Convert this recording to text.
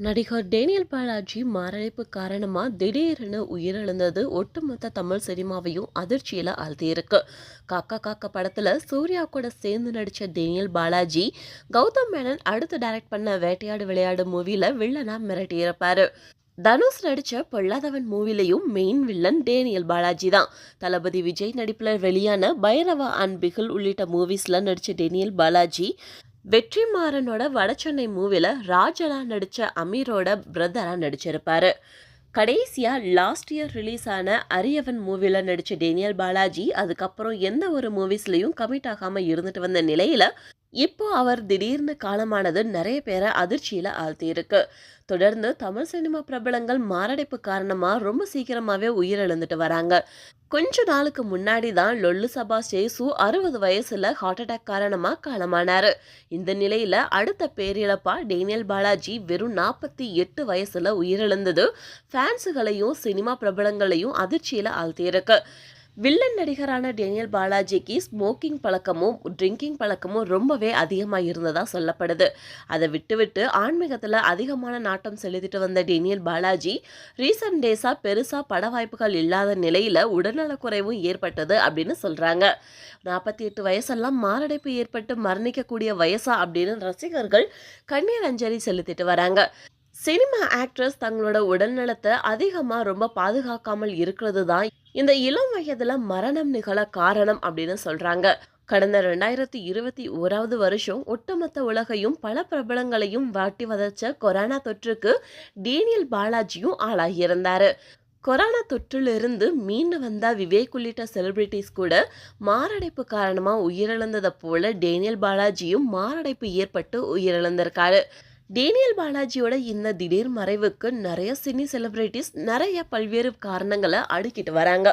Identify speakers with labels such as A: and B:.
A: நடிகர் டேனியல் பாலாஜி மாரடைப்பு காரணமாக திடீரென உயிரிழந்தது ஒட்டுமொத்த தமிழ் சினிமாவையும் அதிர்ச்சியில் ஆழ்த்தியிருக்கு. காக்கா காக்கா படத்தில் சூர்யா கூட சேர்ந்து நடித்த டேனியல் பாலாஜி கௌதம் மேனன் அடுத்து டைரக்ட் பண்ண வேட்டையாடு விளையாடு மூவியில் வில்லனாக மிரட்டியிருப்பார். தனுஷ் நடித்த பொல்லாதவன் மூவிலையும் மெயின் வில்லன் டேனியல் பாலாஜி தான். தளபதி விஜய் நடிப்பில் வெளியான பைரவா அண்ட் பிகில் உள்ளிட்ட மூவிஸில் நடித்த டேனியல் பாலாஜி வெற்றிமாறனோட வடச்சென்னை மூவில ராஜனா நடிச்ச அமீரோட பிரதரா நடிச்சிருப்பாரு. கடைசியா லாஸ்ட் இயர் ரிலீஸ் ஆன அரியவன் மூவில நடிச்ச டேனியல் பாலாஜி அதுக்கப்புறம் எந்த ஒரு மூவிஸ்லயும் கமிட் ஆகாம இருந்துட்டு வந்த நிலையில இப்போ அவர் திடீர்னு காலமானது நிறைய பேரை அதிர்ச்சியில் ஆழ்த்தியிருக்கு. தொடர்ந்து தமிழ் சினிமா பிரபலங்கள் மாரடைப்பு காரணமாக ரொம்ப சீக்கிரமாகவே உயிரிழந்துட்டு வராங்க. கொஞ்ச நாளுக்கு முன்னாடி தான் லொல்லு சபா சேசு அறுபது வயசுல ஹார்ட் அட்டாக் காரணமா காலமானாரு. இந்த நிலையில அடுத்த பேரிழப்பா டேனியல் பாலாஜி வெறும் நாற்பத்தி எட்டு வயசுல உயிரிழந்தது. ஃபேன்ஸுகளையும் சினிமா பிரபலங்களையும் அதிர்ச்சியில ஆழ்த்தியிருக்கு. வில்லன் நடிகரான டேனியல் பாலாஜிக்கு ஸ்மோக்கிங் பழக்கமும் ட்ரிங்கிங் பழக்கமும் ரொம்பவே அதிகமாக இருந்ததா சொல்லப்படுது. அதை விட்டுவிட்டு ஆன்மீகத்தில் அதிகமான நாட்டம் செலுத்திட்டு வந்த டேனியல் பாலாஜி ரீசன்ட் டேஸாக பெருசாக பட வாய்ப்புகள் இல்லாத நிலையில் உடல்நலக்குறைவும் ஏற்பட்டது அப்படின்னு சொல்கிறாங்க நாற்பத்தி எட்டு வயசெல்லாம் மாரடைப்பு ஏற்பட்டு மரணிக்கக்கூடிய வயசா அப்படின்னு ரசிகர்கள் கண்ணீர் அஞ்சலி செலுத்திட்டு வராங்க. சினிமா ஆக்ட்ரஸ் தங்களோட உடல்நலத்தை அதிகமாக ரொம்ப பாதுகாக்காமல் இருக்கிறது தான் இந்த இளம் வயதில் மரணம் நிகழ காரணம் அப்படின்னு சொல்கிறாங்க கடந்த ரெண்டாயிரத்தி இருபத்தி ஓராவது வருஷம் ஒட்டுமொத்த உலகையும் பல பிரபலங்களையும் வாட்டி வதச்ச கொரோனா தொற்றுக்கு டேனியல் பாலாஜியும் ஆளாகியிருந்தார். கொரோனா தொற்றிலிருந்து மீண்டு வந்த விவேக் உள்ளிட்ட செலிபிரிட்டிஸ் கூட மாரடைப்பு காரணமாக உயிரிழந்ததை போல டேனியல் பாலாஜியும் மாரடைப்பு ஏற்பட்டு உயிரிழந்திருக்காரு. டேனியல் பாலாஜியோட இந்த திடீர் மறைவுக்கு நிறைய சினி செலிபிரிட்டிஸ் நிறைய பல்வேறு காரணங்களை அடுக்கிட்டு வராங்க.